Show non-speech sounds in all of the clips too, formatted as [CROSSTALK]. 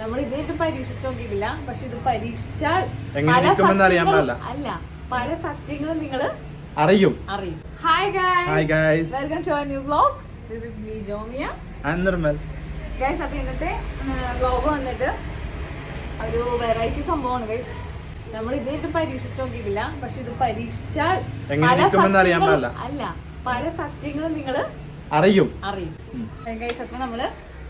നമ്മൾ ഇതായിട്ട് പരീക്ഷിച്ചു നോക്കിയിട്ടില്ല പക്ഷെ ഇത് പരീക്ഷിച്ചാൽ. അല്ല പല സത്യങ്ങളും നിങ്ങൾ അറിയും. അറിയും. Hi guys hi guys welcome to new vlog this is me Jomiya Nirmal guys അപ്പൊ ഇന്നത്തെ വ്ലോഗ് വന്നിട്ട് ഒരു വെറൈറ്റി സംഭവമാണ് ഗൈസ് നമ്മൾ ഇതായിട്ട് പരീക്ഷിച്ചു നോക്കിയിട്ടില്ല പക്ഷെ ഇത് പരീക്ഷിച്ചാൽ. അല്ല പല സത്യങ്ങളും നിങ്ങൾ അറിയും. അറിയും. ഗൈസ് അപ്പൊ നമ്മൾ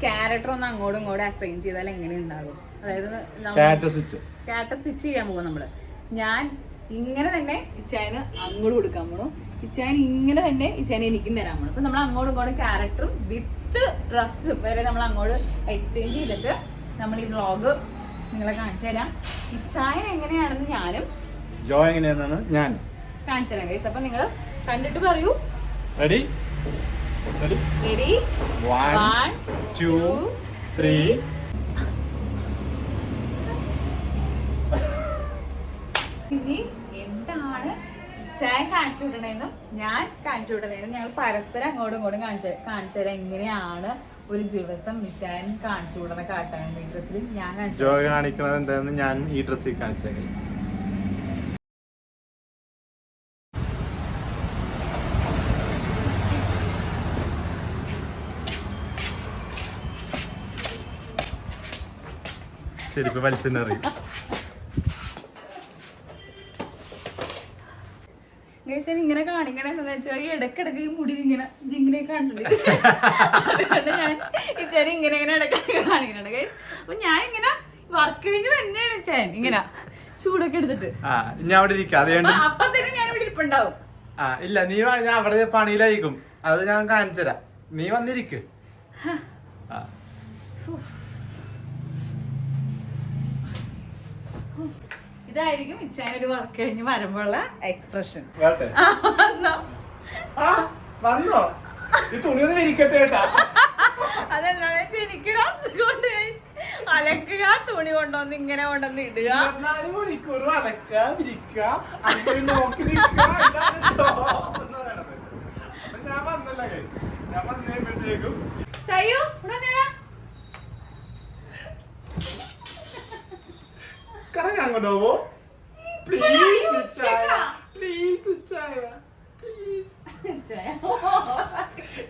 ക്യാരക്ടർ ഒന്ന് അങ്ങോട്ടും ഇങ്ങോട്ടും അസൈൻ ചെയ്താൽ എങ്ങനെ ഉണ്ടാകും? അതായത് കാറ്റ സ്വിച്ച് ക്യാരക്ടർ സ്വിച്ച് ചെയ്യാൻ പോകും നമ്മൾ. ഞാൻ ഇങ്ങനെ തന്നെ ഇച്ചായന് അങ്ങോട്ട് കൊടുക്കാൻ പോണു. ഇച്ചായൻ ഇങ്ങനെ തന്നെ ഇച്ചായന് എനിക്കും തരാൻ പോണു. അപ്പൊ നമ്മൾ അങ്ങോട്ടും ഇങ്ങോട്ടും ക്യാരക്ടറും വിത്ത് ഡ്രസ്സ് വരെ നമ്മൾ അങ്ങോട്ട് എക്സ്ചേഞ്ച് ചെയ്തിട്ട് നമ്മൾ ഈ വ്ളോഗ് നിങ്ങളെ കാണിച്ചു തരാം. ഇച്ചായൻ എങ്ങനെയാണെന്ന് ഞാനും ജോ എങ്ങനെയാണെന്നാണ് ഞാൻ കാണിച്ചു തരാം ഗൈസ് അപ്പൊ നിങ്ങൾ കണ്ടിട്ട് പറയൂ. Ready ready ready one one two three ഇനി എന്താണ് ചായ കാണിച്ചു വിടണേന്നും? ഞാൻ കാണിച്ചു വിടണേന്നും ഞങ്ങൾ പരസ്പരം അങ്ങോട്ടും ഇങ്ങോട്ടും കാണിച്ചു കാണിച്ചാൽ എങ്ങനെയാണ് ഒരു ദിവസം മിച്ചാൻ കാണിച്ചു വിടണ കാട്ടാൻ ഡ്രസ്സിൽ ഞാൻ കാണിച്ചു കാണിക്കണത് എന്താണെന്ന് ഞാൻ ഈ ഡ്രസ്സിൽ കാണിച്ചത് ചെരുപ്പ് വലിച്ചെന്നറിയും ഇങ്ങനെ കാണിക്കണെന്ന് വെച്ചാൽ ഇടക്കിടക്ക് മുടി ഇങ്ങനെ ഇങ്ങനെ കാണിച്ചിട്ടുണ്ട് അതുകൊണ്ട് ഞാൻ ഇച്ചാൻ ഇങ്ങനെ ഇങ്ങനെ ഇടക്കിടക്ക് കാണിക്കുന്നുണ്ട് ഗൈസ് അപ്പൊ ഞാൻ ഇങ്ങനെ വർക്ക് കഴിഞ്ഞ് തന്നെയാണ് ഇച്ചാൻ ഇങ്ങനെ ചൂടൊക്കെ എടുത്തിട്ട്. ഞാൻ അവിടെ ഇരിക്കാം. അത് അപ്പൊ കണ്ട് തന്നെ ഞാൻ ഇവിടെ ഇരിപ്പുണ്ടാവും. ആ ഇല്ല നീ ഞാൻ അവിടെ പണിയിലായിരിക്കും. അത് ഞാൻ കാണിച്ചു തരാം നീ വന്നിരിക്കും. ആ. ഇതായിരിക്കും ഇച്ചാൻ ഒരു വർക്ക് കഴിഞ്ഞ് വരുമ്പോഴുള്ള എക്സ്പ്രഷൻ വന്നോ. ഈ തുണി ഒന്ന് വിരിക്കട്ടെ കേട്ടാ വെച്ചാൽ എനിക്കൊരു അസുഖമുണ്ട് അലക്കുക തുണി കൊണ്ടുവന്ന് ഇങ്ങനെ കൊണ്ടുവന്ന് ഇടുക. ഇരുപത്തിനാല് മണിക്കൂർ അടക്ക വിരിക്ക അങ്ങനെ നോക്കി നിൽക്കുക ഇതാണ് job എന്ന് പറയണത്. അപ്പൊ ഞാൻ വന്നല്ല guys. ഞാൻ വന്നപ്പോഴത്തേക്കും സയ്യു ഇവിടെ വന്നേടാ. കറങ്ങാൻ കൊണ്ടുപോവോ പ്ലീസ് പ്ലീസ് പ്ലീസ് ഇച്ചായ.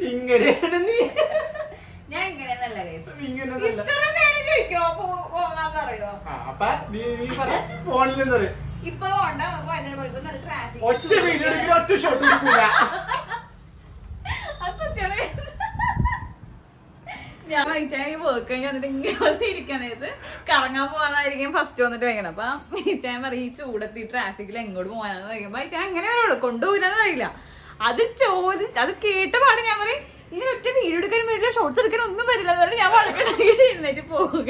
ഇങ്ങനെയാണ് നീ ഞാൻ ഇങ്ങനെയൊന്നല്ല guys. ഇങ്ങനെയല്ല ഇത്ര നേരം ചോദിക്കോ പോ- പോകാന്നറിയോ ആ അപ്പൊ നീ നീ പറ ഫോണിൽ നിന്ന് പറ. ഇപ്പൊ പോണ്ട നമുക്ക് വൈകുന്നേരം പോയപ്പോ നല്ല ട്രാഫിക് ഒറ്റ വീഡിയോ എടുക്കില്ല ഒറ്റ ഷോട്ട് എടുക്കൂല. [LAUGHS] അത് സത്യമാണ്. ഞാൻ വൈച്ചായി വർക്ക് കഴിഞ്ഞ് വന്നിട്ട് ഇങ്ങനെ വന്നിരിക്കണത് കറങ്ങാൻ പോകാനായിരിക്കും ഫസ്റ്റ് വന്നിട്ട് വയ്ക്കണം അപ്പൊ ഇച്ചായ പറയും ഈ ചൂടത്തി ട്രാഫിക്കിൽ എങ്ങോട്ട് പോകാനാന്ന് വയ്ക്കുമ്പോ ഇച്ചായ അങ്ങനെ വരുള്ളൂ കൊണ്ടുപോകാന്ന് അറിയില്ല അത് ചോദിച്ച് അത് കേട്ട പാട് ഞാൻ പറയും ഇങ്ങനെ ഒറ്റ വീഡിയോ എടുക്കാനും വരില്ല ഷോർട്സ് എടുക്കാനും ഒന്നും വരില്ല എന്ന് പറഞ്ഞാൽ ഞാൻ വളരെ [LAUGHS] എഴുന്നേറ്റ് പോകുക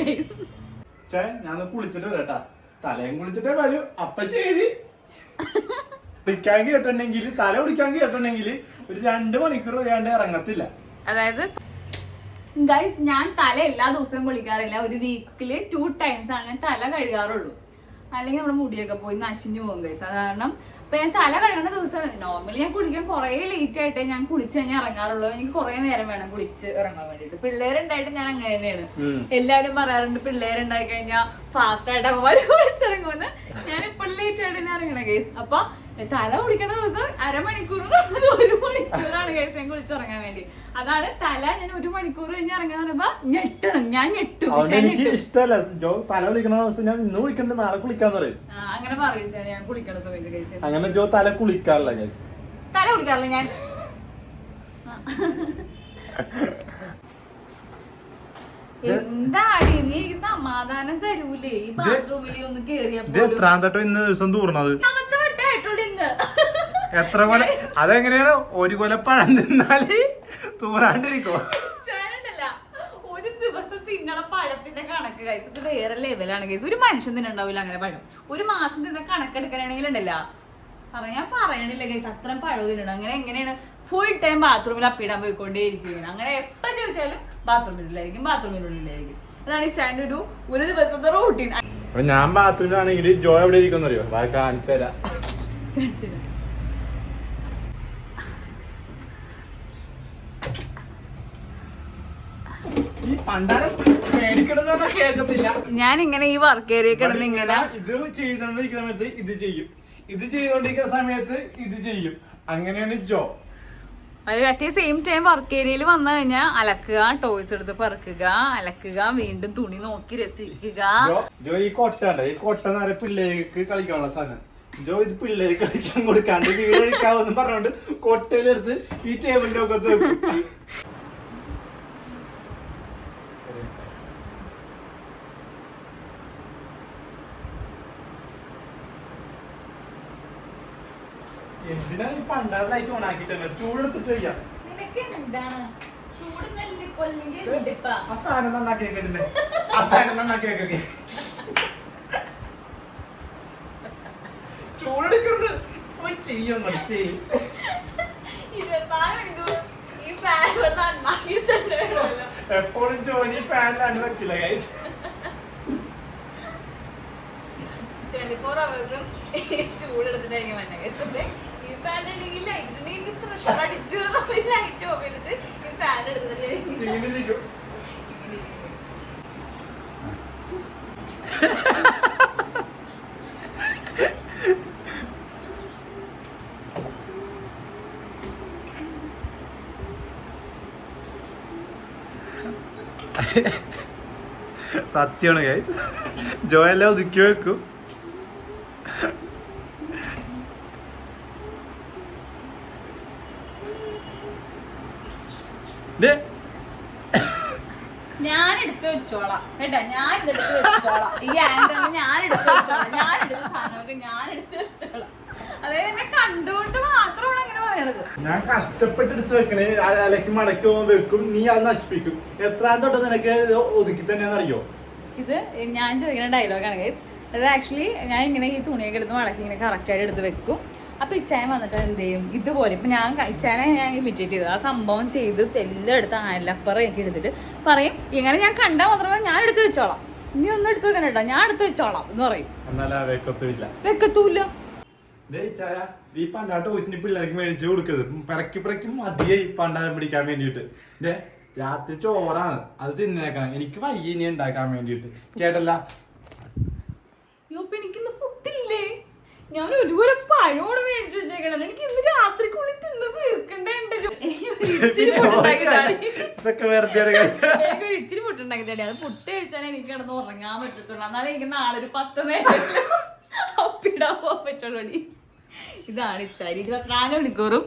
ഛേ, ഞാൻ കുളിച്ചിട്ട് വരട്ടാ. തലയും കുളിച്ചിട്ടേ വരൂ. അപ്പൊ ശരി. കുളിക്കാൻ കേട്ടിട്ടുണ്ടെങ്കിൽ തല കുടിക്കാൻ കേട്ടിട്ടുണ്ടെങ്കിൽ ഒരു രണ്ട് മണിക്കൂർ കഴിയാണ്ട് ഇറങ്ങത്തില്ല. അതായത് ഗൈസ് ഞാൻ തല എല്ലാ ദിവസവും കുളിക്കാറില്ല. ഒരു വീക്കിൽ ടു ടൈംസ് ആണ് ഞാൻ തല കഴുകാറുള്ളൂ. അല്ലെങ്കിൽ നമ്മുടെ മുടിയൊക്കെ പോയി നശിഞ്ഞു പോകും ഗൈസ് അത് കാരണം ഇപ്പൊ ഞാൻ തല കഴുകുന്ന ദിവസമാണ് നോർമലി ഞാൻ കുളിക്കാൻ കുറേ ലേറ്റ് ആയിട്ടേ ഞാൻ കുളിച്ച് കഴിഞ്ഞാൽ ഇറങ്ങാറുള്ളൂ. എനിക്ക് കുറേ നേരം വേണം കുളിച്ച് ഇറങ്ങാൻ വേണ്ടിട്ട് പിള്ളേരുണ്ടായിട്ട് ഞാൻ അങ്ങനെ തന്നെയാണ് എല്ലാരും എല്ലാവരും പറയാറുണ്ട് പിള്ളേരുണ്ടായി കഴിഞ്ഞാൽ ഫാസ്റ്റ് ആയിട്ട് അവന്മാര് കുളിച്ചിറങ്ങുമെന്ന്. ഞാൻ ഇപ്പൊ ലേറ്റ് ആയിട്ട് തന്നെ ഇറങ്ങണ കേസ് അപ്പൊ തല കുളിക്കണ ദിവസം അരമണിക്കൂർ [LAUGHS] ഒരു മണിക്കൂറാണ് കേസ് ഞാൻ കുളിച്ചിറങ്ങാൻ വേണ്ടി. അതാണ് തല ഞാൻ ഒരു മണിക്കൂർ കഴിഞ്ഞ് ഇറങ്ങാന്ന് പറയുമ്പോ ഞെട്ടണം. ഞാൻ ഞെട്ടും. എനിക്ക് ഇഷ്ടമല്ല. ജോ തല കുളിക്കണ ദിവസം ഞാൻ ഇന്ന് കുളിക്കണ്ട നാളെ കുളിക്കാന്ന് പറയും. അങ്ങനെ പറയും ചേ, ഞാൻ കുളിക്കണ സമയത്ത് കേസ് അങ്ങനെ ജോ തല കുളിക്കാറില്ല ഗൈസ് തല കുളിക്കാറില്ല ഞാൻ എന്താണ് [LAUGHS] എന്താടി നീ സമാധാനം തരൂലേ? ഈ ബാത്റൂമിൽ ഒന്ന് കേറിയപ്പോ ഇന്ന് ദിവസം തൂർണത് എത്ര കൊല അതെങ്ങനെയാണ്? ഒരു കൊലപ്പഴം പഴം തിന്നാൽ തൂറാണ്ടിരിക്കോ ഒരു ദിവസം തിന്നണ പഴത്തിന്റെ കണക്ക് കഴിച്ച് ഇത് വേറെ ലെവലാണ് കഴിച്ച് ഒരു മനുഷ്യൻ തന്നെ ഉണ്ടാവില്ല അങ്ങനെ പഴം. ഒരു മാസം തിന്ന കണക്കെടുക്കാനാണെങ്കിൽ ഉണ്ടല്ല പറയാൻ പറയണില്ല കഴിച്ച് അത്രയും പഴം തിന്നണം. അങ്ങനെ എങ്ങനെയാണ്? ഫുൾ ടൈം ബാത്റൂമിൽ അപ്പിടാൻ പോയിക്കൊണ്ടേ ഇരിക്കുകയാണ് അങ്ങനെ എപ്പ ചോദിച്ചാലും ബാത്റൂമിനുള്ളിലായിരിക്കും ബാത്റൂമിനുള്ളിലായിരിക്കും അതാണ് ഈ ചാനൽ ഒരു ഒരു ദിവസത്തെ റൂട്ടീൻ ഞാൻ ബാത്റൂമിലാണെങ്കിൽ ജോ എവിടെ ഇരിക്കുന്നറിയോ വാ കാണിച്ചു തരാം ഈ പണ്ടാരം പേടി അടിക്കണമെന്ന് പറഞ്ഞാൽ കേൾക്കത്തില്ല ഞാൻ ഇങ്ങനെ ഈ വർക്ക് ഏരിയ കിടന്ന് ഇങ്ങനെ ഇത് ചെയ്തോണ്ടിരിക്കുന്ന സമയത്ത് ഇത് ചെയ്യും. ഇത് ചെയ്തോണ്ടിരിക്കുന്ന സമയത്ത് ഇത് ചെയ്യും. അങ്ങനെയാണ് ജോ. അത് അറ്റ് സെയിം ടൈം വർക്ക് ഏരിയയിൽ വന്നു കഴിഞ്ഞാൽ അലക്കുക ടോയ്സ് എടുത്ത് പെറുക്കുക അലക്കുക വീണ്ടും തുണി നോക്കി രസിക്കുക. ജോ ഈ കൊട്ട ഉണ്ട്? ഈ കൊട്ട നേരെ പിള്ളേർക്ക് കളിക്കാനുള്ള സാധനം. ജോ ഇത് പിള്ളേർ കളിക്കാൻ കൊടുക്കാണ്ട് വീട് കഴിക്കാവെന്ന് പറഞ്ഞോണ്ട് കൊട്ടയിലെടുത്ത് ഈ ടേബിളിന്റെ ഒക്കെ എന്തിനാണ് ഈ പണ്ടാറ് ലൈറ്റ് ഓൺ ആക്കിയിട്ടുണ്ട് ചൂടെടുത്തിട്ട് വയ്യ. നിനക്ക് എന്താണ് ആ ഫാൻ നന്നാക്കി വെച്ചിട്ടുണ്ട് ആ ഫാൻ നന്നാക്കി വെക്കൊക്കെ ചൂടെടുക്കുന്നത് പോയി ചെയ്യും ചെയ്യും. എപ്പോഴും ജോലി ഫാനിലാണ് വെക്കില്ല ഗൈസ് 24 hours ഉം ഈ ചൂടെടുത്തിട്ടായിരിക്കും വന്നെ. ഫാൻ ഉണ്ടെങ്കിൽ ലൈറ്റ് ഉണ്ടെങ്കിൽ പ്രഷർ അടിച്ചു ലൈറ്റ് ഓഫ് ചെയ്തിട്ട് ഈ ഫാൻ എടുത്തിട്ട് ഇങ്ങനെ ഇരിക്കും സത്യമാണ് ഗൈസ് ജോയെല്ലാം എല്ലാം ഒതുക്കി വെക്കും. ഞാൻ എടുത്ത് വെച്ചോളാം. കേട്ടോ? ഞാൻ ഇതെടുത്ത് വെച്ചോളാം. ഈ ആൻഡ് ഞാൻ എടുത്ത് വെച്ചോളാം. ഞാൻ എടുത്ത സാധനമൊക്കെ ഞാൻ എടുത്ത് വെച്ചോളാം. അതായത് എന്നെ കണ്ടുകൊണ്ട് മാത്രമാണ് അങ്ങനെ പറയണത്. ഞാൻ കഷ്ടപ്പെട്ട് എടുത്ത് വെക്കണേ അലക്കി മടക്കി വെക്കും. നീ അത് നശിപ്പിക്കും. എത്ര തൊട്ട് നിനക്ക് ഒതുക്കി തന്നെയാന്ന് അറിയോ ഇത് ഞാൻ ചോദിക്കുന്ന ഡയലോഗാണ് ഗൈസ് അത് ആക്ച്വലി ഞാൻ ഇങ്ങനെ ഈ തുണിയൊക്കെ എടുത്ത് മടക്കി ഇങ്ങനെ കറക്റ്റായിട്ട് എടുത്ത് വെക്കും. അപ്പൊ ഇച്ചായൻ വന്നിട്ട് എന്ത് ചെയ്യും? ഇതുപോലെ ഇപ്പൊ ഞാൻ ഇച്ചാനെ ഞാൻ ഇമിറ്റേറ്റ് ചെയ്തു. ആ സംഭവം ചെയ്ത് എല്ലാം എടുത്ത് അല്ലപ്പറയൊക്കെ എടുത്തിട്ട് പറയും ഇങ്ങനെ ഞാൻ കണ്ടാൽ മാത്രമേ ഞാൻ എടുത്ത് വെച്ചോളാം. നീ ഒന്നും എടുത്ത് വെക്കണ കേട്ടോ ഞാൻ എടുത്ത് വെച്ചോളാം എന്ന് പറയും. വെക്കത്തൂല്ല. ഈ പിള്ളേർക്ക് മേടിച്ചു കൊടുക്കരുത്. പിറക്കി പിറക്കി മതിയായി പണ്ടാരം പിടിക്കാൻ വേണ്ടിയിട്ട്. രാത്രി ചോറാണ്. അത് തിന്നേക്കണം. എനിക്ക് വയ്യ ഇനി ഉണ്ടാക്കാൻ വേണ്ടിയിട്ട്. കേട്ടല്ല അയ്യോ അപ്പൊ എനിക്കിന്ന് പുട്ടില്ലേ ഞാൻ ഒരുപോലെ പഴമാണ് മേടിച്ചു വെച്ചേക്കണത്. എനിക്ക് ഇന്ന് രാത്രിക്കുള്ളിൽ തിന്ന് തീർക്കണ്ടേ ഇച്ചിരി പുട്ടുണ്ടാക്കി ഇച്ചിരി തടി അത് പുട്ട് കഴിച്ചാൽ എനിക്ക് കിടന്ന് ഉറങ്ങാൻ പറ്റത്തുള്ളൂ. എന്നാലും എനിക്ക് നാളെ ഒരു പത്ത് നേരം അപ്പിടാൻ പോകാൻ പറ്റുള്ളൂ ഇതാണ് ഇച്ചാരി. ഇരുപത്തിനാല് മണിക്കൂറും?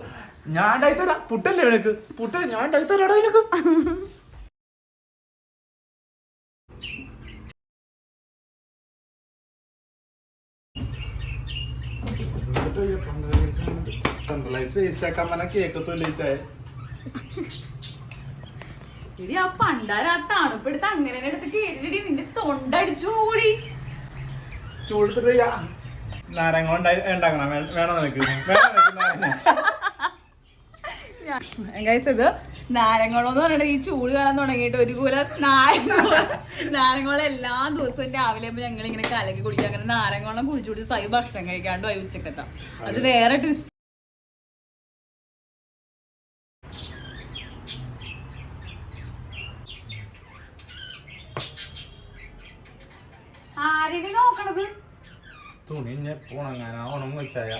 ഞാൻ ഉണ്ടായി തരാം. പുട്ടല്ലേ നിനക്ക്? പുട്ട് ഞാൻ ഉണ്ടായി തരാടാ നിനക്ക്. ആ പണ്ടാര ആ തണുപ്പെടുത്ത് അങ്ങനെ എടുത്ത് കേട്ടിട്ട് നിന്റെ തൊണ്ടടിച്ചു കൂടി ചൂടുത്തിട്ട് നാരങ്ങ ഉണ്ടാക്കണം. വേണോ നിനക്ക്? ഗൈസ് ഇത് നാരങ്ങളെന്ന് ഈ ചൂട് കാലം തുടങ്ങിയിട്ട് ഒരു കൂല നാരങ്ങ നാരങ്ങോളം എല്ലാ ദിവസവും രാവിലെ ഞങ്ങൾ ഇങ്ങനെ കലക്കി കുടിക്കുക അങ്ങനെ നാരങ്ങോളം കുടിച്ചു കുടിച്ച് സൈ ഭക്ഷണം കഴിക്കാണ്ട് പോയി ഉച്ചക്കത്താം. അത് വേറെ ട്വിസ്റ്റ് ആരുടെ നോക്കണത്. തുണി ഉണങ്ങാനാ? ഉണങ്ങ് വെച്ചായ.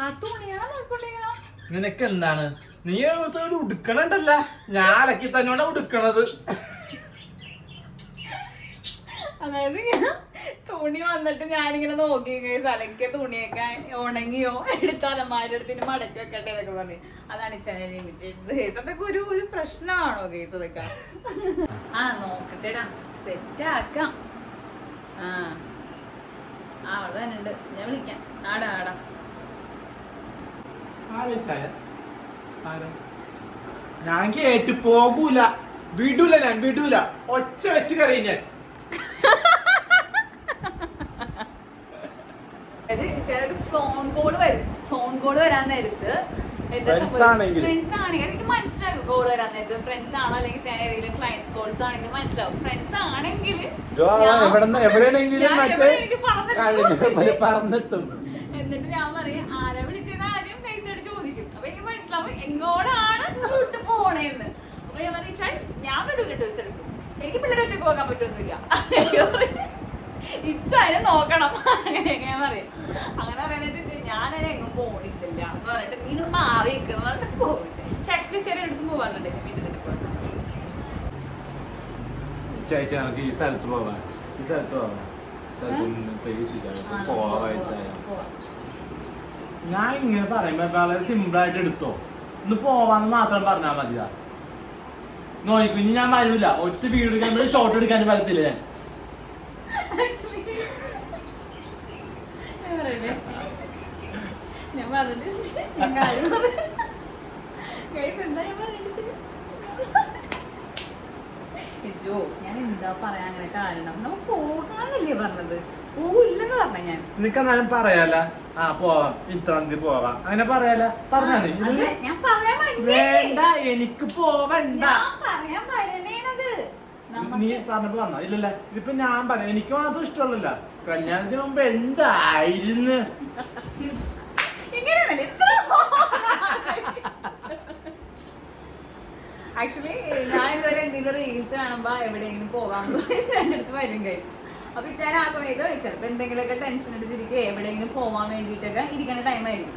ആ തുണിയാണോ നിനക്ക് എന്താണ്? നീ ഒരു ഉടുക്കണുണ്ടല്ല. ഞാൻ അലക്കി തന്നെയാണ് ഉടുക്കണത്. അതായത് ഇങ്ങനെ തുണി വന്നിട്ട് ഞാനിങ്ങനെ നോക്കി അലക്കിയ തുണിയൊക്കെ ഉണങ്ങിയോ? എടുത്ത് അലമാരെടുത്തിന് മടക്കി വെക്കട്ടെ എന്നൊക്കെ പറഞ്ഞു. അതാണ് ചാനൽ ലിമിറ്റഡ് അതൊക്കെ ഒരു ഒരു പ്രശ്നമാണോ കേസ് അതൊക്കെ ആ നോക്കട്ടെടാ. സെറ്റ് ആക്കാം. ആ. ആ അവിടെ ഞാൻ വിളിക്കാം. ആടാ ആടാ. ആലോചിച്ചായ ഞാൻ കേട്ട് പോകൂല. വിടൂല ഞാൻ വിടൂല. ഒച്ച വെച്ച് കറിയും ഞാൻ. ചിലർ ഫോൺ കോൾ വരും. ഫോൺ കോൾ വരാൻ നേരത്ത് Friends ആണെങ്കിൽ. ഫ്രണ്ട്സ് ആണെങ്കിൽ എനിക്ക് മനസ്സിലാകും കോൾ വരാൻ നേരത്ത്. ഫ്രണ്ട്സ് ആണോ അല്ലെങ്കിൽ ഏതെങ്കിലും ക്ലയന്റ് കോൾസ് ആണെങ്കിൽ മനസ്സിലാവും ഫ്രണ്ട്സ് ആണെങ്കിൽ എവിടെയാണെങ്കിലും മറ്റേ പറഞ്ഞെത്തും. എന്നിട്ട് ഞാൻ പറയും ആരാ വിളിച്ചത്? ആദ്യം പൈസ അടിച്ച് ചോദിക്കും. അപ്പൊ എനിക്ക് മനസ്സിലാവും എങ്ങോടാണ് ഷൂട്ട് പോണേന്ന്. അപ്പൊ ഞാൻ പറയും ഞാൻ വിടൂല കേട്ടോ സ്ഥലത്ത് എനിക്ക് പിള്ളേരെ ഒറ്റയ്ക്ക് പോകാൻ പറ്റുമൊന്നുമില്ല [LAUGHS] ഇച്ച അതിനെ നോക്കണം. [LAUGHS] അങ്ങനെ ഞാൻ പറയും. അങ്ങനെ പറയുന്നത് ഞാൻ അതിനെ എങ്ങും പോണില്ലല്ല എന്ന് പറഞ്ഞിട്ട് നീ മാറി നിൽക്കുന്ന പറഞ്ഞിട്ട് പോകും പക്ഷെ ആക്ച്വലി ചെറിയ അടുത്തും പോകാറുണ്ട് വീട്ടിൽ തന്നെ പോകാൻ ചേച്ചി നമുക്ക് ഈ സ്ഥലത്ത് പോവാം. ഈ സ്ഥലത്ത് പോവാം. സ്ഥലത്ത് പ്ലേസ് പോവാ ഞാൻ ഇങ്ങനെ പറയുമ്പോ വളരെ സിമ്പിൾ ആയിട്ട് എടുത്തോ. ഒന്ന് പോവാന്ന് മാത്രം പറഞ്ഞാ മതിയാ. നോയിക്കും ഇനി ഞാൻ വരൂല. ഒറ്റ വീട് എടുക്കാൻ ഷോർട്ട് എടുക്കാൻ ഞാൻ. Actually, ഞാൻ പറഞ്ഞിട്ട് ഞാൻ കാര്യം. എന്താ ഞാൻ പറഞ്ഞിട്ട് ജോ ഞാൻ എന്താ പറയാ അങ്ങനെ കാരണം? നമുക്ക് പോകാന്നല്ലേ പറഞ്ഞത്. പറഞ്ഞ ഞാൻ. നിനക്ക് പറയാല. ആ പോവാം. ഇത്രാം തീയതി പോവാം. അങ്ങനെ പറയാല? ഞാൻ പറയാൻ. വേണ്ട. എനിക്ക് പോവണ്ട. ഞാൻ പറയാൻ വരണേണത്. നീ നമുക്ക് പറഞ്ഞപ്പോ വന്നോ? ഇല്ലല്ല ഇതിപ്പോ ഞാൻ പറയാം. എനിക്ക് മാത്രം ഇഷ്ടമുള്ളല്ല കല്യാണത്തിന് മുമ്പ് എന്തായിരുന്നു ഇങ്ങനെയൊന്നുമല്ല, ഇത്ര ആക്ച്വലി ഞാൻ ഇതുവരെ എന്തെങ്കിലും റീൽസ് കാണുമ്പോ എവിടെയെങ്കിലും പോകാൻ എന്റെ അടുത്ത് വരും കഴിച്ചു അപ്പൊ ഞാൻ ആ സമയത്ത് ചിലപ്പോ എന്തെങ്കിലുമൊക്കെ ടെൻഷൻ അടിച്ചിരിക്കുക എവിടെയെങ്കിലും പോവാൻ വേണ്ടിയിട്ടൊക്കെ ഇരിക്കുന്ന ടൈമായിരിക്കും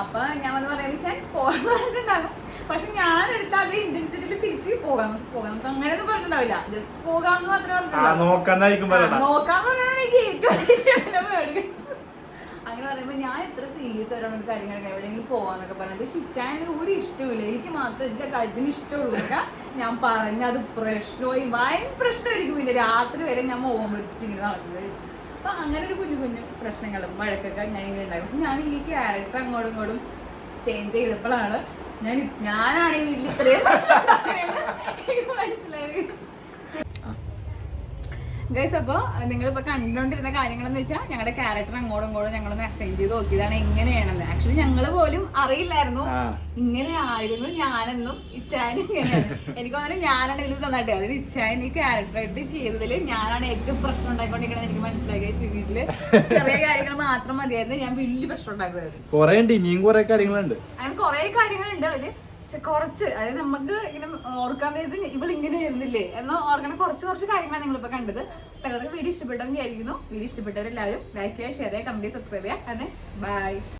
അപ്പൊ ഞാൻ വന്ന് പറയാൻ വെച്ചാൽ പോകാൻ പറഞ്ഞിട്ടുണ്ടാകും. പക്ഷെ ഞാൻ എടുത്ത അത് ഇന്റൻസിറ്റിയിൽ തിരിച്ച് പോകാം പോകാം. നമുക്ക് അങ്ങനെയൊന്നും പറഞ്ഞിട്ടുണ്ടാവില്ല. ജസ്റ്റ് പോകാമെന്ന് മാത്രമേ പറഞ്ഞിട്ടുള്ളൂ നോക്കാന്ന് പറഞ്ഞാൽ എനിക്ക് ഏറ്റവും. അങ്ങനെ പറയുമ്പോൾ ഞാൻ എത്ര സീരിയസ് ആയിട്ടാണ് കാര്യങ്ങളൊക്കെ എവിടെയെങ്കിലും പോകാമെന്നൊക്കെ പറഞ്ഞത് ഷിച്ചാൻ ഒരു ഇഷ്ടമില്ല എനിക്ക് മാത്രം എന്റെ കാര്യത്തിന് ഇഷ്ടമുള്ളൂ. ഞാൻ പറഞ്ഞ അത് പ്രശ്നമായി വൻ പ്രശ്നമായിരിക്കും പിന്നെ. രാത്രി വരെ ഞാൻ മോഹം വെച്ച് ഇങ്ങനെ നടക്കും guys. അപ്പൊ അങ്ങനെ ഒരു കുഞ്ഞു കുഞ്ഞു പ്രശ്നങ്ങളും വഴക്കൊക്കെ ഞാൻ ഇങ്ങനെ ഉണ്ടായി. പക്ഷെ ഞാൻ ഈ ക്യാരക്ടർ അങ്ങോട്ടും ഇങ്ങോട്ടും ചേഞ്ച് ചെയ്തപ്പോഴാണ് ഞാൻ ഞാനാണ് ഈ വീട്ടിൽ ഇത്രയും മനസ്സിലായത് ഗൈസ് അപ്പോൾ നിങ്ങളിപ്പോൾ കണ്ടുകൊണ്ടിരുന്ന കാര്യങ്ങളെന്ന് വെച്ചാൽ ഞങ്ങളുടെ ക്യാരക്ടർ അങ്ങോട്ടും ഇങ്ങോട്ടും ഞങ്ങളൊന്ന് അസൈൻ ചെയ്ത് നോക്കിയതാണ് എങ്ങനെയാണെന്ന് ആക്ച്വലി ഞങ്ങൾ പോലും അറിയില്ലായിരുന്നു. ഇങ്ങനെ ആയിരുന്നു ഞാനെന്നും ഇച്ചായൻ ഇങ്ങനെയാണ്. എനിക്ക് തോന്നുന്നു ഞാനാണ് ഇതിൽ തന്നിട്ട്. അതായത് ഇച്ചായൻ ഈ ക്യാരക്ടറായിട്ട് ചെയ്തതിൽ ഞാനാണ് ഏറ്റവും പ്രശ്നം ഉണ്ടായിക്കൊണ്ടിരിക്കണത് എനിക്ക് മനസ്സിലായി ഗൈസ് വീട്ടിൽ. ചെറിയ കാര്യങ്ങൾ മാത്രം മതിയായിരുന്നു. ഞാൻ വലിയ പ്രശ്നം ഉണ്ടാക്കുമായിരുന്നു. കുറെ ഉണ്ട് ഇനിയും കൊറേ കാര്യങ്ങളുണ്ട്. അങ്ങനെ കുറെ കാര്യങ്ങളുണ്ട്. അതിൽ പക്ഷെ കുറച്ച്. അതായത് നമുക്ക് ഇങ്ങനെ ഓർക്കാൻ നേരത്ത് ഇവൾ ഇങ്ങനെ ആയിരുന്നില്ലേ എന്ന് ഓർക്കണ കുറച്ച് കുറച്ച് കാര്യങ്ങളാണ് നിങ്ങളിപ്പോ കണ്ടത്. അപ്പൊ എല്ലാവർക്കും വീഡിയോ ഇഷ്ടപ്പെട്ടെന്ന് വിചാരിക്കുന്നു. വീഡിയോ ഇഷ്ടപ്പെട്ടവരെല്ലാവരും ലൈക്ക് ചെയ്യുക ഷെയർ ചെയ്യുക കമന്റ് സബ്സ്ക്രൈബ് ചെയ്യുക. അതെ ബൈ